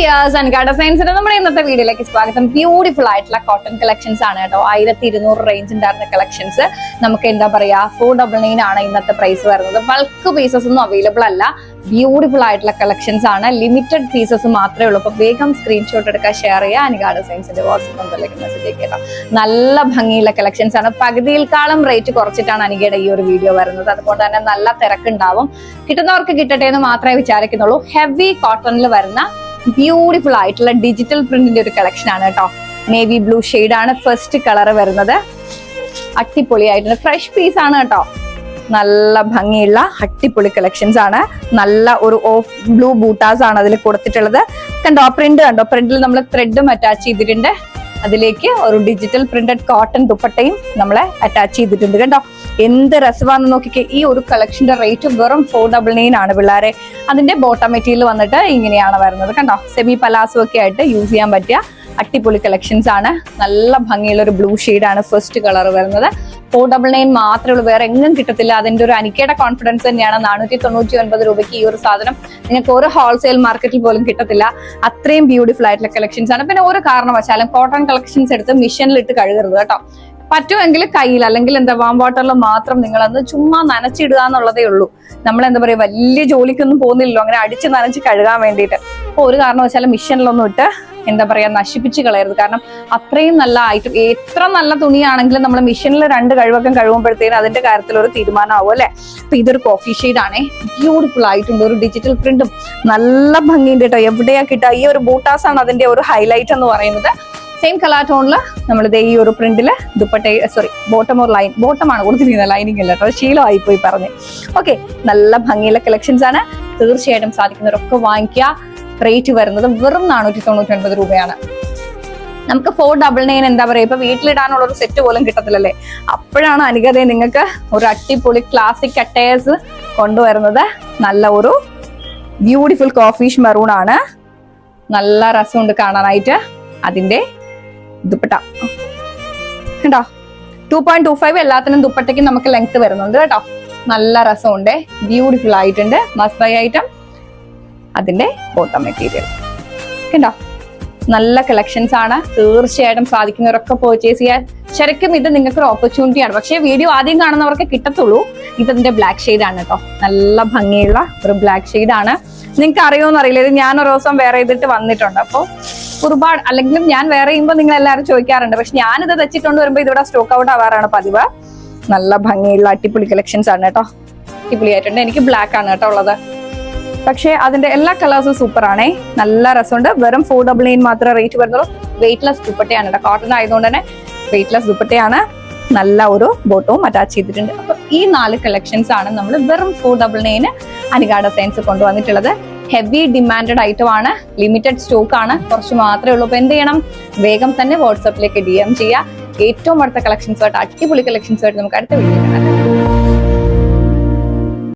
Dears അൻകാഡ സയൻസിന്റെ നമ്മുടെ ഇന്നത്തെ വീഡിയോയിലേക്ക് സ്വാഗതം. ബ്യൂട്ടിഫുൾ ആയിട്ടുള്ള കോട്ടൺ കളക്ഷൻസ് ആണ് കേട്ടോ. ആയിരത്തി ഇരുന്നൂറ് റേഞ്ച് ഉണ്ടായിരുന്ന കളക്ഷൻസ് നമുക്ക് എന്താ പറയാ ഫോർ ഡബിൾ നയൻ ആണ് ഇന്നത്തെ പ്രൈസ് വരുന്നത്. ബൾക്ക് പീസസ് ഒന്നും അവൈലബിൾ അല്ല. ബ്യൂട്ടിഫുൾ ആയിട്ടുള്ള കളക്ഷൻസ് ആണ്. ലിമിറ്റഡ് പീസസ് മാത്രമേ ഉള്ളൂ. അപ്പൊ വേഗം സ്ക്രീൻഷോട്ട് എടുക്കുക ഷെയർ ചെയ്യുക. അനികാഡ സയൻസിന്റെ വാട്സ്ആപ്പ് നമ്പറിലേക്ക് മെസ്സേജ് കേട്ടോ. നല്ല ഭംഗിയുള്ള കളക്ഷൻസ് ആണ്. പകുതിയിൽക്കാളും റേറ്റ് കുറച്ചിട്ടാണ് അനികയുടെ ഈ ഒരു വീഡിയോ വരുന്നത്. അതുകൊണ്ട് തന്നെ നല്ല തിരക്കുണ്ടാവും. കിട്ടുന്നവർക്ക് കിട്ടട്ടെ എന്ന് മാത്രമേ വിചാരിക്കുന്നുള്ളൂ. ഹെവി കോട്ടണിൽ വരുന്ന ബ്യൂട്ടിഫുൾ ആയിട്ടുള്ള ഡിജിറ്റൽ പ്രിന്റിന്റെ ഒരു കളക്ഷൻ ആണ് കേട്ടോ നേവി ബ്ലൂ ആണ് ഫസ്റ്റ് കളർ വരുന്നത്. അടിപൊളിയായിട്ടുണ്ട് ഫ്രഷ് പീസ് ആണ് കേട്ടോ നല്ല ഭംഗിയുള്ള അട്ടിപ്പൊളി കളക്ഷൻസ് ആണ്. നല്ല ഒരു ഓഫ് ബ്ലൂ ബൂട്ടാസ് ആണ് അതിൽ കൊടുത്തിട്ടുള്ളത്. കണ്ടോ പ്രിന്റ് കണ്ടോ? പ്രിന്റിൽ നമ്മൾ ത്രെഡും അറ്റാച്ച് ചെയ്തിട്ടുണ്ട്. അതിലേക്ക് ഒരു ഡിജിറ്റൽ പ്രിന്റഡ് കോട്ടൺ ദുപ്പട്ടയും നമ്മളെ അറ്റാച്ച് ചെയ്തിട്ടുണ്ട് കണ്ടോ? എന്ത് രസമാണെന്ന് നോക്കിക്കേ. ഈ ഒരു കളക്ഷന്റെ റേറ്റ് വെറും ഫോർ ഡബിൾ നയൻ ആണ് പിള്ളേരെ. അതിന്റെ ബോട്ടം മെറ്റീരിയൽ വന്നിട്ട് ഇങ്ങനെയാണ് വരുന്നത് കണ്ടോ? സെമി പലാസോ ഒക്കെ ആയിട്ട് യൂസ് ചെയ്യാൻ പറ്റിയ അട്ടിപൊളി കളക്ഷൻസ് ആണ്. നല്ല ഭംഗിയുള്ള ഒരു ബ്ലൂ ആണ് ഫസ്റ്റ് കളർ വരുന്നത്. ഫോർ ഡബിൾ നയൻ മാത്രമേ ഉള്ളൂ. വേറെ എങ്ങും കിട്ടത്തില്ല. അതിന്റെ ഒരു അനിക്കയുടെ കോൺഫിഡൻസ് തന്നെയാണ്. നാനൂറ്റി തൊണ്ണൂറ്റി ഒൻപത് രൂപയ്ക്ക് ഈ ഒരു സാധനം നിങ്ങൾക്ക് ഒരു ഹോൾസെയിൽ മാർക്കറ്റിൽ പോലും കിട്ടത്തില്ല. അത്രയും ബ്യൂട്ടിഫുൾ ആയിട്ടുള്ള കളക്ഷൻസ് ആണ്. പിന്നെ ഒരു കാരണവശാലും കോട്ടൺ കളക്ഷൻസ് എടുത്ത് മിഷനിലിട്ട് കഴുകരുത് കേട്ടോ. പറ്റുമെങ്കിൽ കയ്യിൽ അല്ലെങ്കിൽ എന്താ വാം വാട്ടറിൽ മാത്രം നിങ്ങൾ അന്ന് ചുമ്മാ നനച്ചിടുക എന്നുള്ളതേ ഉള്ളൂ. നമ്മൾ എന്താ പറയുക വലിയ ജോലിക്കൊന്നും പോകുന്നില്ലല്ലോ. അങ്ങനെ അടിച്ച് നനച്ച് കഴുകാൻ വേണ്ടിയിട്ട്. അപ്പോൾ ഒരു കാരണവശാലും മിഷനിലൊന്നും ഇട്ട് എന്താ പറയാ നശിപ്പിച്ച് കളയരുത്. കാരണം അത്രയും നല്ല ഐറ്റം എത്ര നല്ല തുണിയാണെങ്കിലും നമ്മൾ മെഷീനിൽ രണ്ട് കഴിവൊക്കെ കഴുകുമ്പോഴത്തേനും അതിന്റെ കാര്യത്തിൽ ഒരു തീരുമാനമാവും അല്ലെ? അപ്പൊ ഇതൊരു കോഫി ഷെയ്ഡ് ആണേ. ബ്യൂട്ടിഫുൾ ആയിട്ടുണ്ട്. ഒരു ഡിജിറ്റൽ പ്രിന്റും നല്ല ഭംഗിയുണ്ട് കേട്ടോ എവിടെയാ കിട്ടുക? ഈ ഒരു ബൂട്ടാസ് ആണ് അതിന്റെ ഒരു ഹൈലൈറ്റ് എന്ന് പറയുന്നത്. സെയിം കളർ ടോണിൽ നമ്മൾ ഈ ഒരു പ്രിന്റിൽ ദുപ്പട്ട സോറി ബോട്ടം ഒരു ലൈൻ ബോട്ടമാണ് കൊടുത്തിരിക്കുന്നത് ലൈനിങ് അല്ല കേട്ടോ ശീലമായി പോയി പറഞ്ഞു. ഓക്കെ നല്ല ഭംഗിയുള്ള കളക്ഷൻസ് ആണ്. തീർച്ചയായിട്ടും സാധിക്കുന്നവരൊക്കെ വാങ്ങിക്കുക. റേറ്റ് വരുന്നത് വെറും നാനൂറ്റി തൊണ്ണൂറ്റി ഒൻപത് രൂപയാണ്. നമുക്ക് ഫോർ ഡബിൾ നയൻ എന്താ പറയുക ഇപ്പൊ വീട്ടിലിടാനുള്ള ഒരു സെറ്റ് പോലും കിട്ടത്തില്ലല്ലേ? അപ്പോഴാണ് അനികതെ നിങ്ങൾക്ക് ഒരു അടിപൊളി ക്ലാസിക് അറ്റയേഴ്സ് കൊണ്ടുവരുന്നത്. നല്ല ഒരു ബ്യൂട്ടിഫുൾ കോഫീഷ് മെറൂൺ ആണ്. നല്ല രസമുണ്ട് കാണാനായിട്ട്. അതിന്റെ ദുപ്പട്ട. കണ്ടോ? ടു പോയിന്റ് ടു ഫൈവ് എല്ലാത്തിനും ദുപ്പട്ടയ്ക്ക് നമുക്ക് ലെങ്ത് വരുന്നുണ്ട് കേട്ടോ. നല്ല രസമുണ്ട്. ബ്യൂട്ടിഫുൾ ആയിട്ടുണ്ട്. മസ്റ്റ് ബൈ ഐറ്റം അതിന്റെ ബോട്ടം മെറ്റീരിയൽ കണ്ടോ? നല്ല കളക്ഷൻസ് ആണ്. തീർച്ചയായിട്ടും സാധിക്കുന്നവരൊക്കെ പർച്ചേസ് ചെയ്യാൻ ശരിക്കും ഇത് നിങ്ങൾക്ക് ഒരു ഓപ്പർച്യൂണിറ്റി ആണ്. പക്ഷേ വീഡിയോ ആദ്യം കാണുന്നവർക്ക് കിട്ടത്തുള്ളൂ. ഇതിന്റെ ബ്ലാക്ക് ഷെയ്ഡ് ആണ് കേട്ടോ. നല്ല ഭംഗിയുള്ള ഒരു ബ്ലാക്ക് ഷെയ്ഡ് ആണ്. നിങ്ങൾക്ക് അറിയുമെന്ന് അറിയില്ല. ഇത് ഞാൻ ഒരു ദിവസം വേറെ ചെയ്തിട്ട് വന്നിട്ടുണ്ട്. അപ്പോൾ ഒരുപാട് അല്ലെങ്കിലും ഞാൻ വേറെ ചെയ്യുമ്പോൾ നിങ്ങൾ എല്ലാവരും ചോദിക്കാറുണ്ട്. പക്ഷെ ഞാനിത് വെച്ചിട്ടുണ്ട് വരുമ്പോൾ ഇതിവിടെ സ്റ്റോക്ക് ഔട്ട് ആവാറാണ് പതിവ്. നല്ല ഭംഗിയുള്ള അടിപൊളി കളക്ഷൻസ് ആണ് കേട്ടോ. അടിപൊളിയായിട്ടുണ്ട്. എനിക്ക് ബ്ലാക്ക് ആണ് കേട്ടോ ഉള്ളത്. പക്ഷേ അതിന്റെ എല്ലാ കളേഴ്സും സൂപ്പർ ആണേ. നല്ല രസമുണ്ട്. വെറും ഫോർ ഡബിൾ നയൻ മാത്രമേ റേറ്റ് വരുന്നുള്ളൂ. വെയിറ്റ്ലെസ് ദുപ്പട്ടയാണ് കേട്ടോ. കോട്ടൺ ആയതുകൊണ്ട് തന്നെ വെയിറ്റ്ലെസ് ദുപ്പട്ടയാണ് നല്ല ഒരു ബോട്ടവും അറ്റാച്ച് ചെയ്തിട്ടുണ്ട്. അപ്പൊ ഈ നാല് കളക്ഷൻസ് ആണ് നമ്മൾ വെറും ഫോർ ഡബിൾ നയന് അനികാഡ സയൻസ് കൊണ്ടുവന്നിട്ടുള്ളത്. ഹെവി ഡിമാൻഡഡ് ഐറ്റം ആണ്. ലിമിറ്റഡ് സ്റ്റോക്ക് ആണ്. കുറച്ച് മാത്രമേ ഉള്ളൂ. അപ്പൊ എന്ത് ചെയ്യണം? വേഗം തന്നെ വാട്സപ്പിലേക്ക് ഡി എം ചെയ്യുക. ഏറ്റവും അടുത്ത കളക്ഷൻസ് ആയിട്ട് അടിപൊളി കളക്ഷൻസ് ആയിട്ട് നമുക്ക് അടുത്ത വീഡിയോ കാണാം.